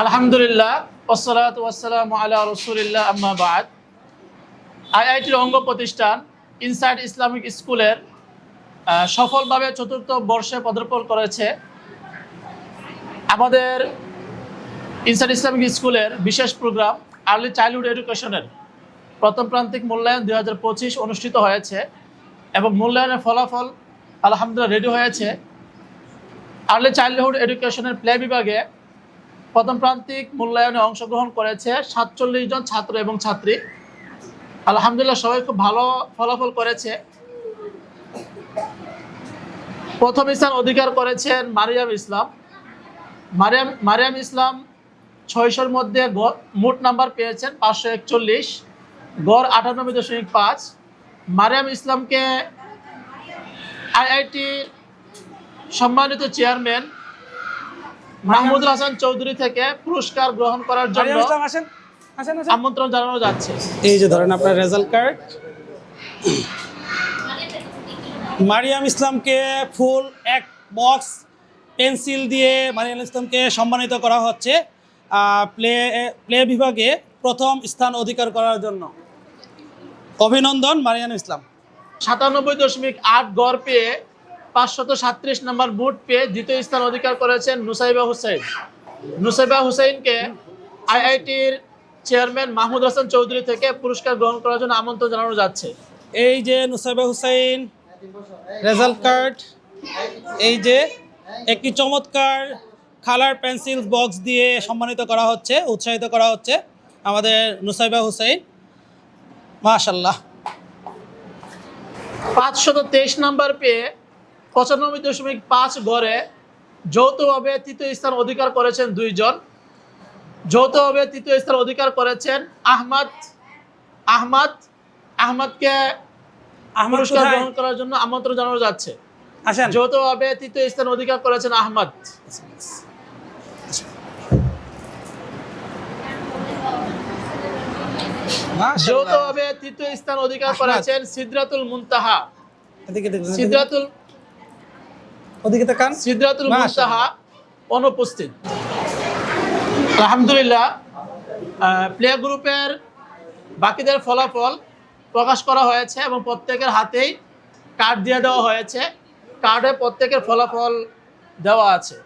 আলহামদুলিল্লাহ আইআইটির অঙ্গ প্রতিষ্ঠান ইনসাইড ইসলামিক স্কুলের সফলভাবে চতুর্থ বর্ষে পদার্পণ করেছে। আমাদের ইনসাইড ইসলামিক স্কুলের বিশেষ প্রোগ্রাম, আর্লি চাইল্ডহুড এডুকেশনের প্রথম প্রান্তিক মূল্যায়ন দু হাজার পঁচিশ অনুষ্ঠিত হয়েছে এবং মূল্যায়নের ফলাফল আলহামদুলিল্লাহ রেডি হয়েছে। আর্লি চাইল্ডহুড এডুকেশনের প্লে বিভাগে প্রথম প্রান্তিক মূল্যায়নে অংশগ্রহণ করেছে সাতচল্লিশ জন ছাত্র এবং ছাত্রী। আলহামদুলিল্লাহ, সবাই খুব ভালো ফলাফল করেছে। প্রথম স্থান অধিকার করেছেন মারিয়াম ইসলাম। মারিয়াম মারিয়াম ইসলাম ছয়শোর মধ্যে মোট নাম্বার পেয়েছেন পাঁচশো একচল্লিশ, গড় আটানব্বই দশমিক পাঁচ। মারিয়াম ইসলামকে আইআইটি সম্মানিত চেয়ারম্যান মাহমুদুল হাসান চৌধুরী থেকে পুরস্কার গ্রহণ করার জন্য আসেন আসেন আমন্ত্রণ জানানো যাচ্ছে। এই যে ধরেন আপনার রেজাল্ট কার্ড মারিয়াম ইসলামকে ফুল এক বক্স পেন্সিল দিয়ে মারিয়াম ইসলামকে সম্মানিত করা হচ্ছে প্লে প্লে বিভাগে প্রথম স্থান অধিকার করার জন্য। অভিনন্দন মারিয়াম ইসলাম। সাতানব্বই দশমিক আট গড় পেয়ে পাঁচশত সাত্রিশ নম্বর বুট পেয়ে দ্বিতীয় স্থান অধিকার করেছেন নুসাইবা হুসাইন। নুসাইবা হুসাইনকে আইআইটির চেয়ারম্যান মাহমুদ হাসান চৌধুরী থেকে পুরস্কার গ্রহণ করার জন্য আমন্ত্রণ জানানো যাচ্ছে। এই যে নুসাইবা হুসাইন রেজাল্ট কার্ড এই যে একটি চমৎকার কালার পেন্সিল বক্স দিয়ে সম্মানিত করা হচ্ছে উৎসাহিত করা হচ্ছে আমাদের নুসাইবা হুসাইন। মাশাল্লাহ পাঁচশত তেইশ নাম্বার পেয়ে পঁচানব্বই দশমিক পাঁচ গড়ে যৌথভাবে তৃতীয় স্থান অধিকার করেছেন দুইজন। যৌথভাবে তৃতীয় স্থান অধিকার করেছেন আহমদ আহমদ আহমদকে আহমদ পুরস্কার? গ্রহণ করার জন্য আমন্ত্রণ জানানো যাচ্ছে। যৌথভাবে তৃতীয় স্থান অধিকার করেছেন আহমদ। যৌথভাবে তৃতীয় স্থান অধিকার করেছেন সিদ্রাতুল মুনতাহা। সিদ্রাতুল ওদিকে তাকান। সিদ্ধাতুল মুস্তাহা অনুপস্থিত। আলহামদুলিল্লাহ প্লে গ্রুপের বাকিদের ফলাফল প্রকাশ করা হয়েছে এবং প্রত্যেকের হাতেই কার্ড দিয়ে দেওয়া হয়েছে। কার্ডে প্রত্যেকের ফলাফল দেওয়া আছে।